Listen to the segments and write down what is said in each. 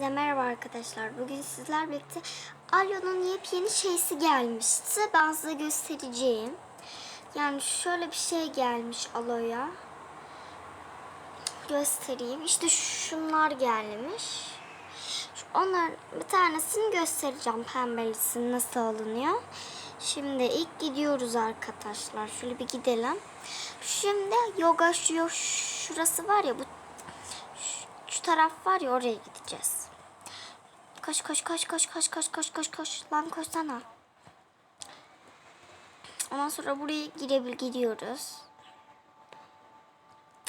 Herkese Merhaba arkadaşlar. Bugün sizler birlikte Alyo'nun yepyeni şeysi gelmişti. Ben size göstereceğim. Yani şöyle bir şey gelmiş Alo'ya. Göstereyim. İşte şunlar gelmiş. Onlar bir tanesini göstereceğim pembelisini nasıl alınıyor. Şimdi ilk gidiyoruz arkadaşlar. Şöyle bir gidelim. Şimdi yoga şu şurası var ya bu şu taraf var ya oraya gideceğiz. Koş koş koş koş koş koş koş koş koş. Lan koşsana. Ondan sonra buraya girebil gidiyoruz.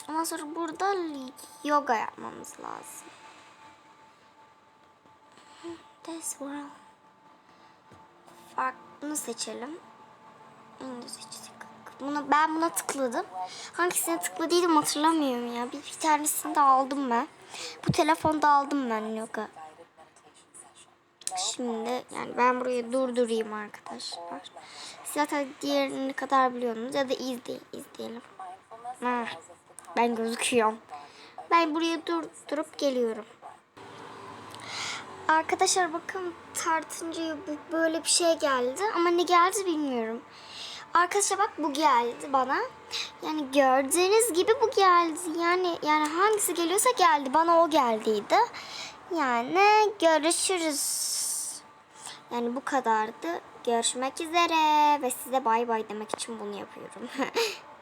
Ondan sonra burada yoga yapmamız lazım. This world. Farklı seçelim. İngilizce seçtik. Buna, ben buna tıkladım. Hangisine tıkladıydım hatırlamıyorum ya. Bir, bir tanesini de aldım ben. Bu telefonda aldım ben yoga. Şimdi yani ben burayı durdurayım arkadaşlar. Siz Zaten diğerini kadar biliyorsunuz ya da izleyin, izleyelim. Ha, ben gözüküyorum. Ben buraya durdurup geliyorum. Arkadaşlar bakın tartınca bu böyle bir şey geldi ama ne geldi bilmiyorum. Arkadaşlar bak bu geldi bana. Yani gördüğünüz gibi bu geldi. Yani yani hangisi geliyorsa geldi. Bana o geldiydi. Yani görüşürüz. Yani bu kadardı. Görüşmek üzere ve size bay bay demek için bunu yapıyorum.